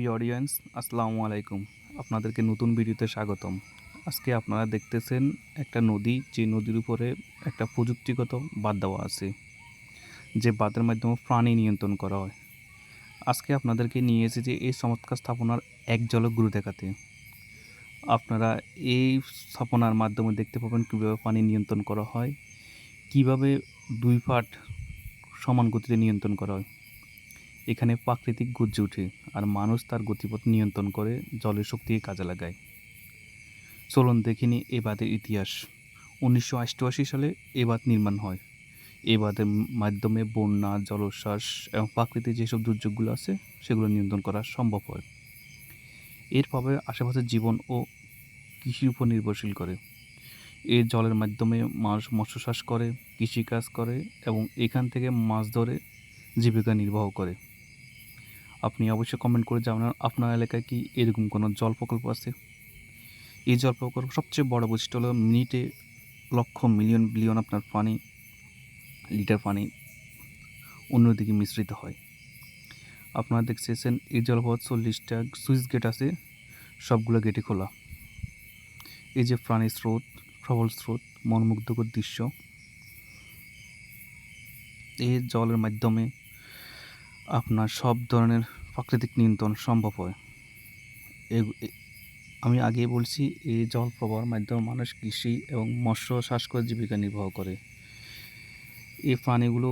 প্রিয় অডিয়েন্স আসসালামু আলাইকুম। আপনাদেরকে নতুন ভিডিওতে স্বাগতম। আজকে আপনারা দেখতেছেন একটা নদী, যে নদীর উপরে একটা প্রযুক্তিগত বাদ দেওয়া আছে, যে বাঁধের মাধ্যমে প্রাণী নিয়ন্ত্রণ করা হয়। আজকে আপনাদেরকে নিয়ে এসেছি এই চমৎকার স্থাপনার এক ঝলক গুরু দেখাতে। আপনারা এই স্থাপনার মাধ্যমে দেখতে পাবেন কীভাবে পানি নিয়ন্ত্রণ করা হয়, কীভাবে দুই পাট সমান গতিতে নিয়ন্ত্রণ করা হয়। এখানে প্রাকৃতিক গর্জে ওঠে আর মানুষ তার গতিপথ নিয়ন্ত্রণ করে, জলের শক্তিকে কাজে লাগায়। চলুন দেখিনি এ বাঁধের ইতিহাস। উনিশশো অষ্টআশি সালে এ বাঁধ নির্মাণ হয়। এ বাঁধের মাধ্যমে বন্যা, জলোচ্ছ্বাস এবং প্রাকৃতিক যেসব দুর্যোগগুলো আছে, সেগুলো নিয়ন্ত্রণ করা সম্ভব হয়। এর ফলে আশেপাশের জীবন ও কৃষির উপর নির্ভরশীল করে। এই জলের মাধ্যমে মানুষ মৎস্য চাষ করে, কৃষিকাজ করে এবং এখান থেকে মাছ ধরে জীবিকা নির্বাহ করে। আপনি অবশ্যই কমেন্ট করে জানান, আপনার এলাকায় কি এরকম কোনো জল প্রকল্প আছে? এই জল প্রকল্প সবচেয়ে বড় বৈশিষ্ট্য হলো মিনিটে লক্ষ মিলিয়ন বিলিয়ন আপনার পানি লিটার পানি অন্যদিকে মিশ্রিত হয়। আপনারা দেখতেছেন, এই জলপথ চল্লিশটা সুইচ গেট আছে, সবগুলো গেটে খোলা। এই যে প্রাণী স্রোত, প্রবল স্রোত, মনমুগ্ধকর দৃশ্য। এই জলের মাধ্যমে আপনার সব ধরনের প্রাকৃতিক নিয়ন্ত্রণ সম্ভব হয়। আমি আগে বলছি এই জল প্রবাহের মাধ্যমে মানুষ কৃষি এবং মৎস্য চাষ করে জীবিকা নির্বাহ করে। এই প্রাণীগুলো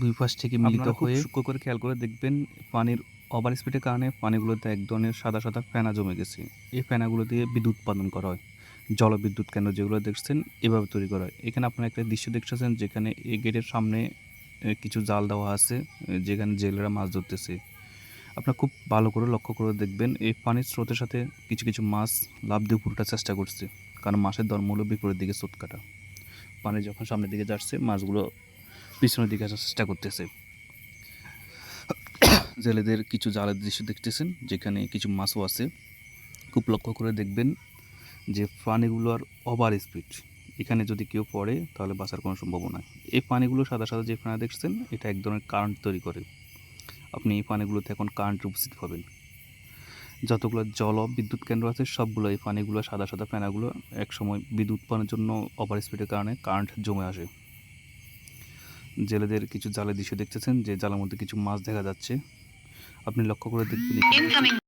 দুই পাশ থেকে মিলিত হয়ে সূক্ষ্ম করে খেয়াল করে দেখবেন পানির ওভার স্পিডের কারণে পানিগুলোতে এক ধরনের সাদা সাদা ফেনা জমে গেছে। এই ফেনাগুলো দিয়ে বিদ্যুৎ উৎপাদন করা হয়। জলবিদ্যুৎ কেন্দ্র যেগুলো দেখছেন এভাবে তৈরি করা হয়। এখানে আপনারা একটা দৃশ্য দেখতেছেন যেখানে এই গেটের সামনে কিছু জাল দেওয়া আছে যেখানে জেলেরা মাছ ধরতেছে। আপনারা খুব ভালো করে লক্ষ্য করে দেখবেন, এই পানির স্রোতের সাথে কিছু কিছু মাছ লাভ দিয়ে পুরোটা চেষ্টা করছে, কারণ মাছের ধর্ম হলো বিপরীত দিকে স্রোত কাটা। পানি যখন সামনের দিকে যাচ্ছে, মাছগুলো পিছনের দিকে আসার চেষ্টা করতেছে। জেলেদের কিছু জালের দৃশ্য দেখতেছেন, যেখানে কিছু মাছও আছে। খুব লক্ষ্য করে দেখবেন যে পানিগুলোর ওভার স্পিড এখানে যদি কেউ পড়ে, তাহলে বাঁচার কোনো সম্ভাবনা এই পানিগুলো সাদা সাদা যে পানি দেখছেন, এটা এক ধরনের কারেন্ট তৈরি করে। আপনি এই পানিগুলোতে এখন কারেন্ট উপস্থিত পাবেন যতগুলো জল বিদ্যুৎ কেন্দ্র আছে, সবগুলো এই পানিগুলো, সাদা সাদা ফেনাগুলো একসময় বিদ্যুৎ উৎপাদনের জন্য ওভার স্পিডের কারণে কারেন্ট জমে আসে। জেলেদের কিছু জালের দৃশ্য দেখতেছেন, যে জালের মধ্যে কিছু মাছ দেখা যাচ্ছে। আপনি লক্ষ্য করে দেখবেন